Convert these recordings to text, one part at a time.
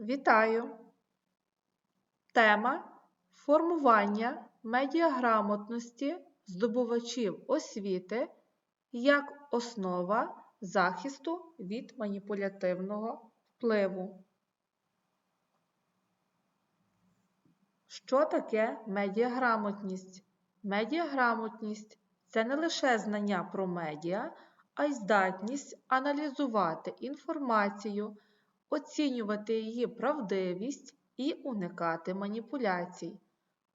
Вітаю! Тема формування медіаграмотності здобувачів освіти як основа захисту від маніпулятивного впливу. Що таке медіаграмотність? Медіаграмотність це не лише знання про медіа, а й здатність аналізувати інформацію, оцінювати її правдивість і уникати маніпуляцій.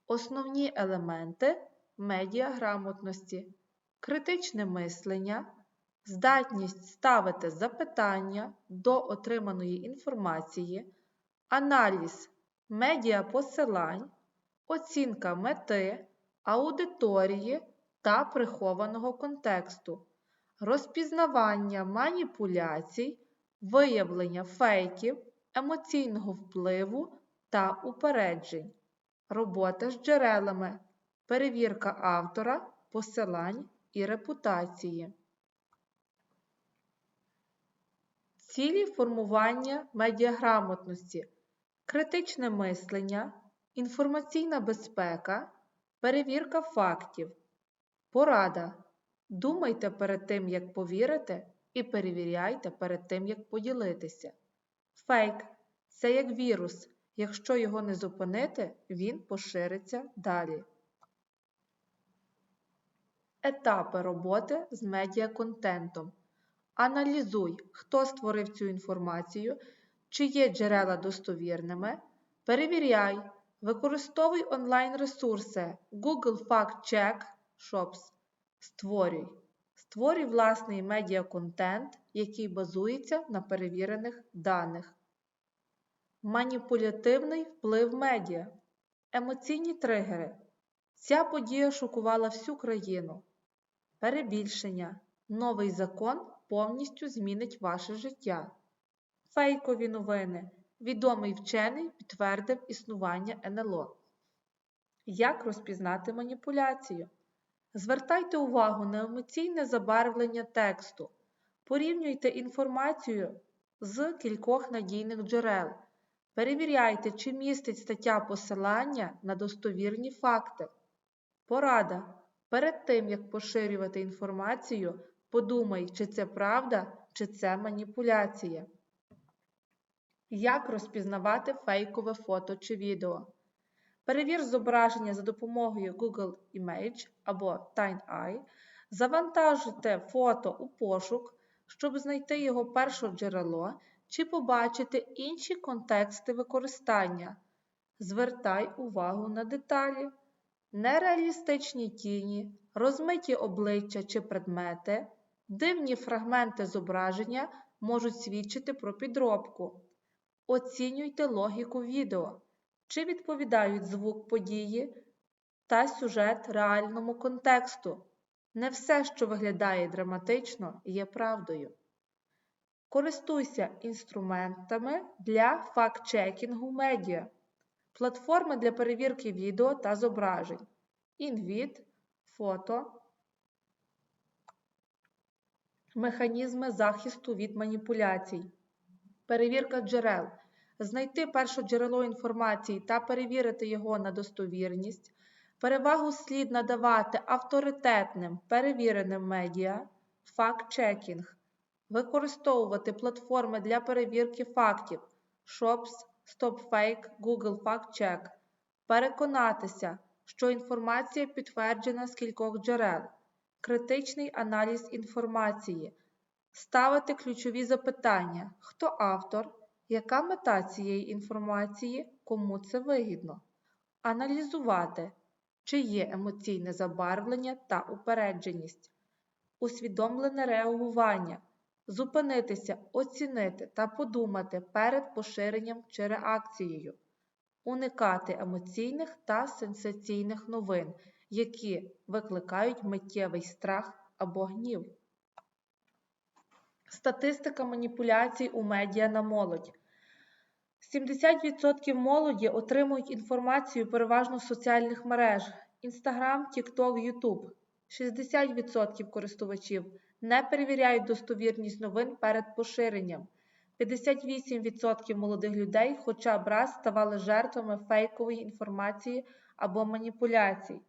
Основні елементи медіаграмотності критичне мислення, здатність ставити запитання до отриманої інформації, аналіз медіапосилань, оцінка мети, аудиторії та прихованого контексту, розпізнавання маніпуляцій, виявлення фейків, емоційного впливу та упереджень, робота з джерелами, перевірка автора, посилань і репутації. Цілі формування медіаграмотності, критичне мислення, інформаційна безпека, перевірка фактів, порада. Думайте перед тим, як повірити, і перевіряйте перед тим, як поділитися. Фейк це як вірус. Якщо його не зупинити, він пошириться далі. Етапи роботи з медіаконтентом. Аналізуй, хто створив цю інформацію, чи є джерела достовірними. Перевіряй, використовуй онлайн-ресурси Google Fact Check Shops. Створюй. Створюй власний медіаконтент, який базується на перевірених даних. Маніпулятивний вплив медіа. Емоційні тригери. Ця подія шокувала всю країну. Перебільшення. Новий закон повністю змінить ваше життя. Фейкові новини. Відомий вчений підтвердив існування НЛО. Як розпізнати маніпуляцію? Звертайте увагу на емоційне забарвлення тексту. Порівнюйте інформацію з кількох надійних джерел. Перевіряйте, чи містить стаття посилання на достовірні факти. Порада. Перед тим, як поширювати інформацію, подумай, чи це правда, чи це маніпуляція. Як розпізнавати фейкове фото чи відео? Перевір зображення за допомогою Google Image або TinyEye. Завантажте фото у пошук, щоб знайти його першоджерело чи побачити інші контексти використання. Звертай увагу на деталі, нереалістичні тіні, розмиті обличчя чи предмети, дивні фрагменти зображення можуть свідчити про підробку. Оцінюйте логіку відео, чи відповідають звук події та сюжет реальному контексту. Не все, що виглядає драматично, є правдою. Користуйся інструментами для факт-чекінгу медіа, платформи для перевірки відео та зображень, інвід, фото, механізми захисту від маніпуляцій, перевірка джерел, знайти перше джерело інформації та перевірити його на достовірність. Перевагу слід надавати авторитетним перевіреним медіа, факт-чекінг, використовувати платформи для перевірки фактів Shops, StopFake, Google FactCheck, переконатися, що інформація підтверджена з кількох джерел, критичний аналіз інформації, ставити ключові запитання, хто автор, яка мета цієї інформації, кому це вигідно, аналізувати чи є емоційне забарвлення та упередженість, усвідомлене реагування, зупинитися, оцінити та подумати перед поширенням чи реакцією, уникати емоційних та сенсаційних новин, які викликають миттєвий страх або гнів. Статистика маніпуляцій у медіа на молодь. 70% молоді отримують інформацію переважно з соціальних мереж Instagram, TikTok, YouTube. 60% користувачів не перевіряють достовірність новин перед поширенням. 58% молодих людей хоча б раз ставали жертвами фейкової інформації або маніпуляцій.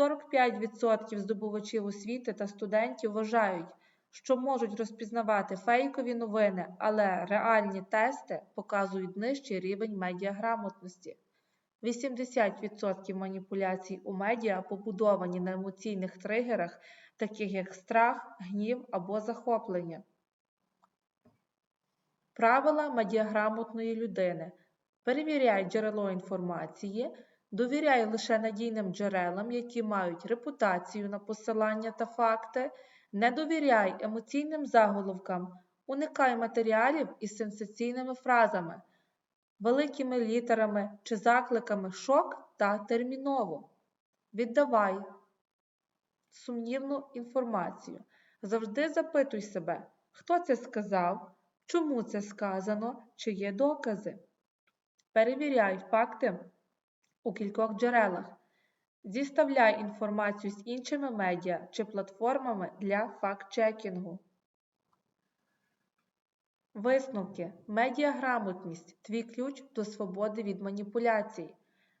45% здобувачів освіти та студентів вважають, що можуть розпізнавати фейкові новини, але реальні тести показують нижчий рівень медіаграмотності. 80% маніпуляцій у медіа побудовані на емоційних тригерах, таких як страх, гнів або захоплення. Правила медіаграмотної людини. Перевіряй джерело інформації, довіряй лише надійним джерелам, які мають репутацію на посилання та факти, не довіряй емоційним заголовкам, уникай матеріалів із сенсаційними фразами, великими літерами чи закликами шок та терміново. Віддавай сумнівну інформацію. Завжди запитуй себе, хто це сказав, чому це сказано, чи є докази. Перевіряй факти у кількох джерелах. Зіставляй інформацію з іншими медіа чи платформами для факт-чекінгу. Висновки. Медіаграмотність твій ключ до свободи від маніпуляцій.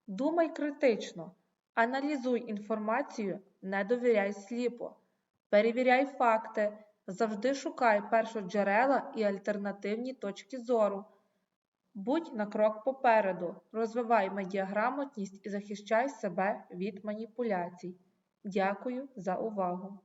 Думай критично. Аналізуй інформацію, не довіряй сліпо. Перевіряй факти. Завжди шукай першоджерела і альтернативні точки зору. Будь на крок попереду, розвивай медіаграмотність і захищай себе від маніпуляцій. Дякую за увагу!